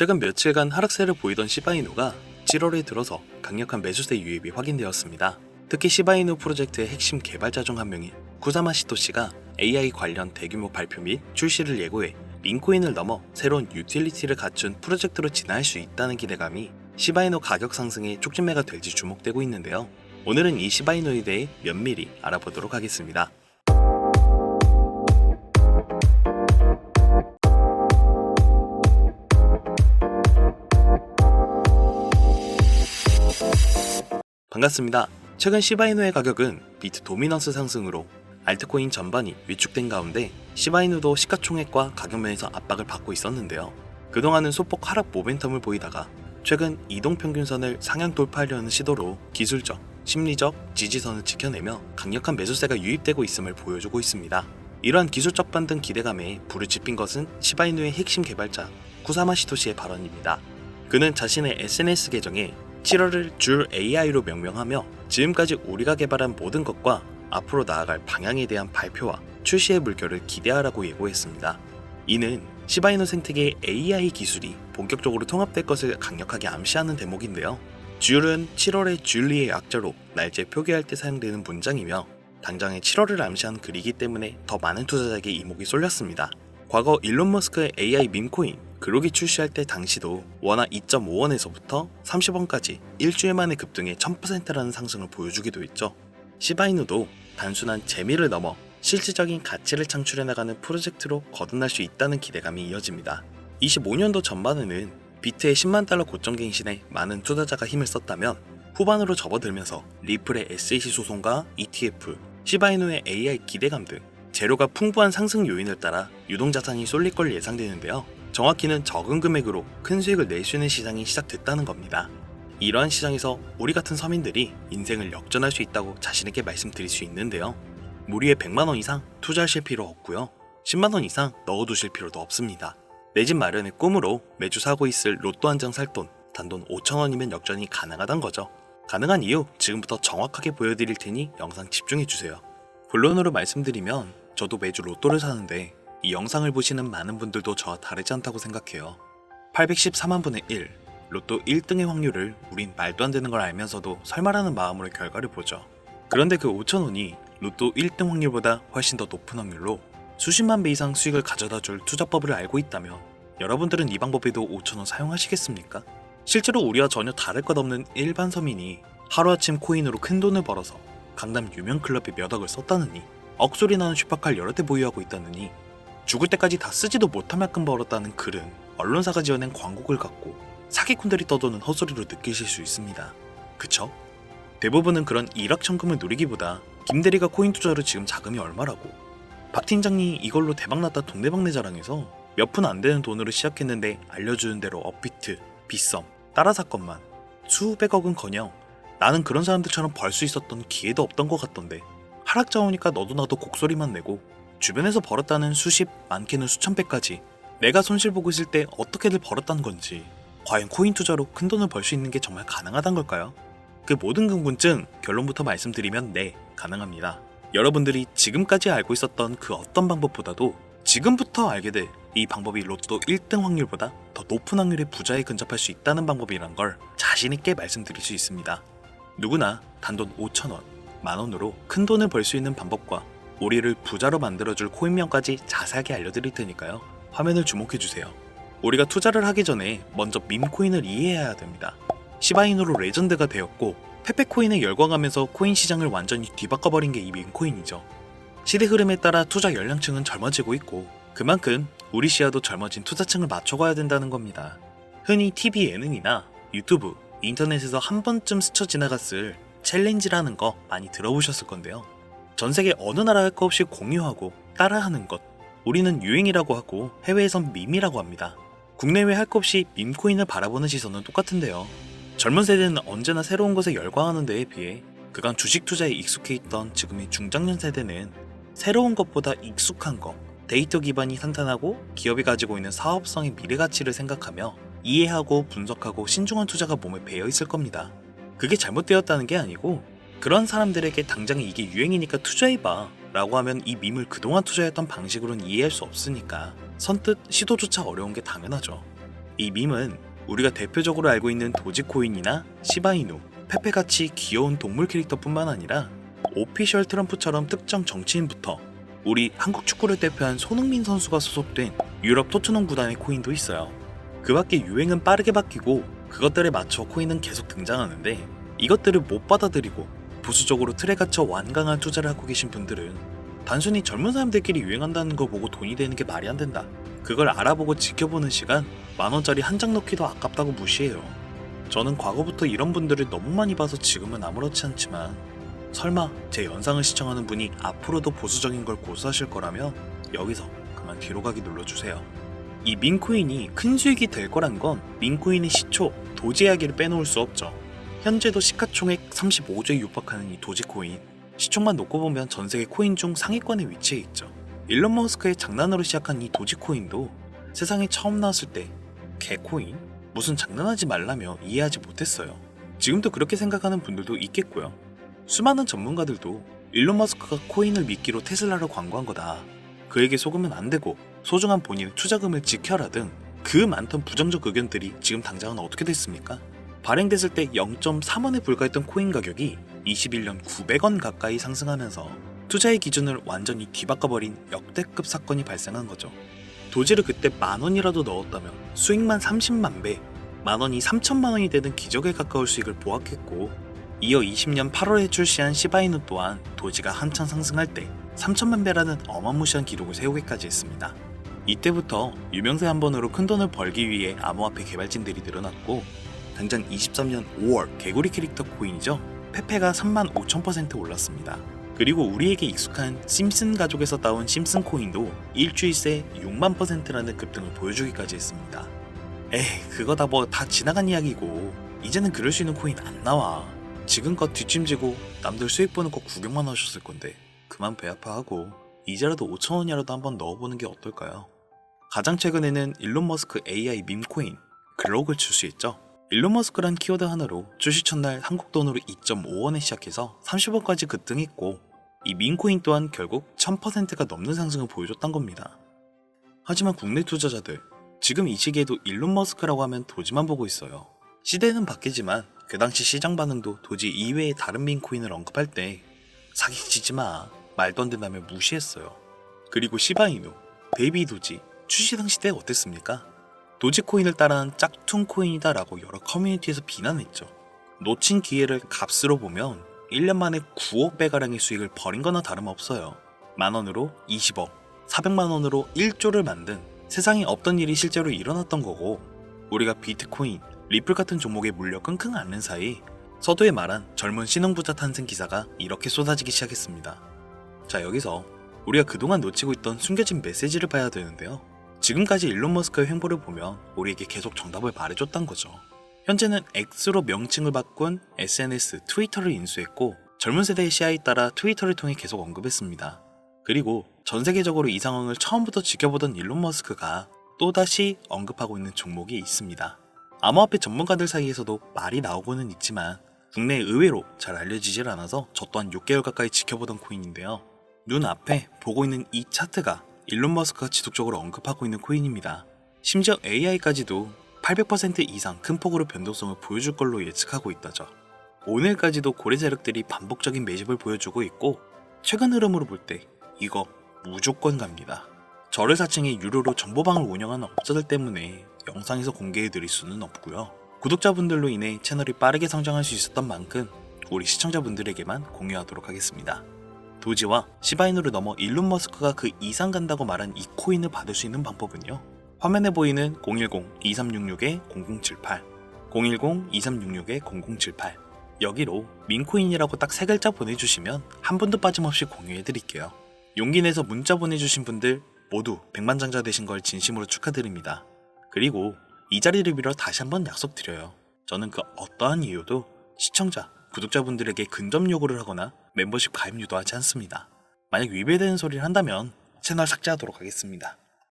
최근 며칠간 하락세를 보이던 시바이누가 7월에 들어서 강력한 매수세 유입이 확인되었습니다. 특히 시바이누 프로젝트의 핵심 개발자 중 한 명인 쿠사마 시토 씨가 AI 관련 대규모 발표 및 출시를 예고해 민코인을 넘어 새로운 유틸리티를 갖춘 프로젝트로 진화할 수 있다는 기대감이 시바이누 가격 상승의 촉진매가 될지 주목되고 있는데요. 오늘은 이 시바이누에 대해 면밀히 알아보도록 하겠습니다. 반갑습니다. 최근 시바이누의 가격은 비트 도미넌스 상승으로 알트코인 전반이 위축된 가운데 시바이누도 시가총액과 가격 면에서 압박을 받고 있었는데요. 그동안은 소폭 하락 모멘텀을 보이다가 최근 이동평균선을 상향 돌파하려는 시도로 기술적, 심리적 지지선을 지켜내며 강력한 매수세가 유입되고 있음을 보여주고 있습니다. 이러한 기술적 반등 기대감에 불을 지핀 것은 시바이누의 핵심 개발자 쿠사마 시토시의 발언입니다. 그는 자신의 SNS 계정에 7월을 줄 AI로 명명하며 지금까지 우리가 개발한 모든 것과 앞으로 나아갈 방향에 대한 발표와 출시의 물결을 기대하라고 예고했습니다. 이는 시바이노 생태계의 AI 기술이 본격적으로 통합될 것을 강력하게 암시하는 대목인데요. 줄은 7월의 줄리의 약자로 날짜 표기할 때 사용되는 문장이며 당장의 7월을 암시하는 글이기 때문에 더 많은 투자자에게 이목이 쏠렸습니다. 과거 일론 머스크의 AI 밈코인 그록이 출시할 때 당시도 원화 2.5원에서부터 30원까지 일주일 만에 급등해 1000%라는 상승을 보여주기도 했죠. 시바이누도 단순한 재미를 넘어 실질적인 가치를 창출해 나가는 프로젝트로 거듭날 수 있다는 기대감이 이어집니다. 25년도 전반에는 비트의 10만 달러 고점 갱신에 많은 투자자가 힘을 썼다면 후반으로 접어들면서 리플의 SEC 소송과 ETF, 시바이누의 AI 기대감 등 재료가 풍부한 상승 요인을 따라 유동자산이 쏠릴 걸 예상되는데요. 정확히는 적은 금액으로 큰 수익을 낼 수 있는 시장이 시작됐다는 겁니다. 이러한 시장에서 우리 같은 서민들이 인생을 역전할 수 있다고 자신에게 말씀드릴 수 있는데요. 무리에 100만원 이상 투자하실 필요 없고요. 10만원 이상 넣어두실 필요도 없습니다. 내 집 마련의 꿈으로 매주 사고 있을 로또 한 장 살 돈, 단돈 5천원이면 역전이 가능하단 거죠. 가능한 이유 지금부터 정확하게 보여드릴 테니 영상 집중해주세요. 본론으로 말씀드리면 저도 매주 로또를 사는데 이 영상을 보시는 많은 분들도 저와 다르지 않다고 생각해요. 814만 분의 1, 로또 1등의 확률을 우린 말도 안 되는 걸 알면서도 설마라는 마음으로 결과를 보죠. 그런데 그 5천원이 로또 1등 확률보다 훨씬 더 높은 확률로 수십만 배 이상 수익을 가져다 줄 투자법을 알고 있다면 여러분들은 이 방법에도 5천원 사용하시겠습니까? 실제로 우리와 전혀 다를 것 없는 일반 서민이 하루아침 코인으로 큰 돈을 벌어서 강남 유명 클럽에 몇 억을 썼다느니 억소리 나는 슈퍼카를 여러 대 보유하고 있다느니 죽을 때까지 다 쓰지도 못할 만큼 벌었다는 글은 언론사가 지어낸 광고글 같고 사기꾼들이 떠도는 헛소리로 느끼실 수 있습니다. 그쵸? 대부분은 그런 일확천금을 누리기보다 김대리가 코인 투자로 지금 자금이 얼마라고 박 팀장이 이걸로 대박났다 동네방네 자랑해서 몇 푼 안 되는 돈으로 시작했는데 알려주는 대로 업비트, 빗썸, 따라 사건만 수백억은커녕 나는 그런 사람들처럼 벌 수 있었던 기회도 없던 것 같던데 하락자 오니까 너도 나도 곡소리만 내고 주변에서 벌었다는 수십, 많게는 수천 배까지 내가 손실 보고 있을 때 어떻게들 벌었다는 건지 과연 코인 투자로 큰 돈을 벌 수 있는 게 정말 가능하단 걸까요? 그 모든 궁금증 결론부터 말씀드리면 네, 가능합니다. 여러분들이 지금까지 알고 있었던 그 어떤 방법보다도 지금부터 알게 될 이 방법이 로또 1등 확률보다 더 높은 확률의 부자에 근접할 수 있다는 방법이란 걸 자신있게 말씀드릴 수 있습니다. 누구나 단돈 5천원, 만원으로 큰 돈을 벌 수 있는 방법과 우리를 부자로 만들어줄 코인명까지 자세하게 알려드릴 테니까요. 화면을 주목해주세요. 우리가 투자를 하기 전에 먼저 밈코인을 이해해야 됩니다. 시바이누로 레전드가 되었고 페페코인에 열광하면서 코인 시장을 완전히 뒤바꿔버린 게이 밈코인이죠. 시대 흐름에 따라 투자 연령층은 젊어지고 있고 그만큼 우리 시야도 젊어진 투자층을 맞춰가야 된다는 겁니다. 흔히 TV 예능이나 유튜브, 인터넷에서 한 번쯤 스쳐 지나갔을 챌린지라는 거 많이 들어보셨을 건데요. 전 세계 어느 나라 할거 없이 공유하고 따라하는 것. 우리는 유행이라고 하고 해외에선 밈이라고 합니다. 국내외 할거 없이 밈코인을 바라보는 시선은 똑같은데요. 젊은 세대는 언제나 새로운 것에 열광하는 데에 비해 그간 주식 투자에 익숙해 있던 지금의 중장년 세대는 새로운 것보다 익숙한 것, 데이터 기반이 탄탄하고 기업이 가지고 있는 사업성의 미래 가치를 생각하며 이해하고 분석하고 신중한 투자가 몸에 배어 있을 겁니다. 그게 잘못되었다는 게 아니고 그런 사람들에게 당장 이게 유행이니까 투자해봐 라고 하면 이 밈을 그동안 투자했던 방식으로는 이해할 수 없으니까 선뜻 시도조차 어려운 게 당연하죠. 이 밈은 우리가 대표적으로 알고 있는 도지코인이나 시바이누, 페페같이 귀여운 동물 캐릭터뿐만 아니라 오피셜 트럼프처럼 특정 정치인부터 우리 한국 축구를 대표한 손흥민 선수가 소속된 유럽 토트넘 구단의 코인도 있어요. 그 밖에 유행은 빠르게 바뀌고 그것들에 맞춰 코인은 계속 등장하는데 이것들을 못 받아들이고 보수적으로 틀에 갇혀 완강한 투자를 하고 계신 분들은 단순히 젊은 사람들끼리 유행한다는 거 보고 돈이 되는 게 말이 안 된다. 그걸 알아보고 지켜보는 시간 만 원짜리 한 장 넣기도 아깝다고 무시해요. 저는 과거부터 이런 분들을 너무 많이 봐서 지금은 아무렇지 않지만 설마 제 영상을 시청하는 분이 앞으로도 보수적인 걸 고수하실 거라면 여기서 그만 뒤로 가기 눌러주세요. 이 민코인이 큰 수익이 될 거란 건 민코인의 시초 도지 이야기를 빼놓을 수 없죠. 현재도 시가총액 35조에 육박하는 이 도지코인 시총만 놓고 보면 전 세계 코인 중 상위권에 위치해 있죠. 일론 머스크의 장난으로 시작한 이 도지코인도 세상에 처음 나왔을 때 개코인? 무슨 장난하지 말라며 이해하지 못했어요. 지금도 그렇게 생각하는 분들도 있겠고요. 수많은 전문가들도 일론 머스크가 코인을 미끼로 테슬라를 광고한 거다. 그에게 속으면 안 되고 소중한 본인의 투자금을 지켜라 등 그 많던 부정적 의견들이 지금 당장은 어떻게 됐습니까? 발행됐을 때 0.3원에 불과했던 코인 가격이 21년 900원 가까이 상승하면서 투자의 기준을 완전히 뒤바꿔버린 역대급 사건이 발생한 거죠. 도지를 그때 만 원이라도 넣었다면 수익만 30만 배, 만 원이 3천만 원이 되는 기적에 가까울 수익을 보았겠고, 이어 20년 8월에 출시한 시바이누 또한 도지가 한창 상승할 때 3천만 배라는 어마무시한 기록을 세우기까지 했습니다. 이때부터 유명세 한 번으로 큰 돈을 벌기 위해 암호화폐 개발진들이 늘어났고, 당장 23년 5월 개구리 캐릭터 코인이죠. 페페가 3만 5천 퍼센트 올랐습니다. 그리고 우리에게 익숙한 심슨 가족에서 따온 심슨 코인도 일주일 새 6만 퍼센트라는 급등을 보여주기까지 했습니다. 에이, 그거 다 뭐 다 지나간 이야기고 이제는 그럴 수 있는 코인 안 나와. 지금껏 뒷짐지고 남들 수익 보는 거 구경만 하셨을 건데 그만 배 아파하고 이제라도 5천 원이라도 한번 넣어보는 게 어떨까요? 가장 최근에는 일론 머스크 AI 밈 코인 글록을 출시했죠. 일론 머스크란 키워드 하나로 출시 첫날 한국 돈으로 2.5원에 시작해서 30원까지 급등했고 이 민코인 또한 결국 1000%가 넘는 상승을 보여줬던 겁니다. 하지만 국내 투자자들 지금 이 시기에도 일론 머스크라고 하면 도지만 보고 있어요. 시대는 바뀌지만 그 당시 시장 반응도 도지 이외의 다른 민코인을 언급할 때 사기치지 마 말도 안 된다며 무시했어요. 그리고 시바이누, 베이비 도지 출시 당시 때 어땠습니까? 도지코인을 따라한 짝퉁 코인이다 라고 여러 커뮤니티에서 비난했죠. 놓친 기회를 값으로 보면 1년 만에 9억 배가량의 수익을 벌인 거나 다름없어요. 만 원으로 20억, 400만 원으로 1조를 만든 세상에 없던 일이 실제로 일어났던 거고 우리가 비트코인, 리플 같은 종목에 물려 끙끙 앓는 사이 서두에 말한 젊은 신흥부자 탄생 기사가 이렇게 쏟아지기 시작했습니다. 자 여기서 우리가 그동안 놓치고 있던 숨겨진 메시지를 봐야 되는데요. 지금까지 일론 머스크의 행보를 보면 우리에게 계속 정답을 말해줬단 거죠. 현재는 X로 명칭을 바꾼 SNS 트위터를 인수했고 젊은 세대의 시야에 따라 트위터를 통해 계속 언급했습니다. 그리고 전 세계적으로 이 상황을 처음부터 지켜보던 일론 머스크가 또다시 언급하고 있는 종목이 있습니다. 암호화폐 전문가들 사이에서도 말이 나오고는 있지만 국내에 의외로 잘 알려지질 않아서 저 또한 6개월 가까이 지켜보던 코인인데요. 눈앞에 보고 있는 이 차트가 일론 머스크가 지속적으로 언급하고 있는 코인입니다. 심지어 AI까지도 800% 이상 큰 폭으로 변동성을 보여줄 걸로 예측하고 있다죠. 오늘까지도 고래 세력들이 반복적인 매집을 보여주고 있고 최근 흐름으로 볼 때 이거 무조건 갑니다. 저를 사칭해 유료로 정보방을 운영하는 업자들 때문에 영상에서 공개해드릴 수는 없고요. 구독자분들로 인해 채널이 빠르게 성장할 수 있었던 만큼 우리 시청자분들에게만 공유하도록 하겠습니다. 도지와 시바인으로 넘어 일론 머스크가 그 이상 간다고 말한 이 코인을 받을 수 있는 방법은요. 화면에 보이는 010-2366-0078, 010-2366-0078 여기로 민코인이라고 딱 세 글자 보내주시면 한 분도 빠짐없이 공유해드릴게요. 용기 내서 문자 보내주신 분들 모두 백만장자 되신 걸 진심으로 축하드립니다. 그리고 이 자리를 빌어 다시 한번 약속드려요. 저는 그 어떠한 이유도 시청자, 구독자분들에게 근접 요구를 하거나 멤버십 가입 유도하지 않습니다. 만약 위배되는 소리를 한다면 채널 삭제하도록 하겠습니다.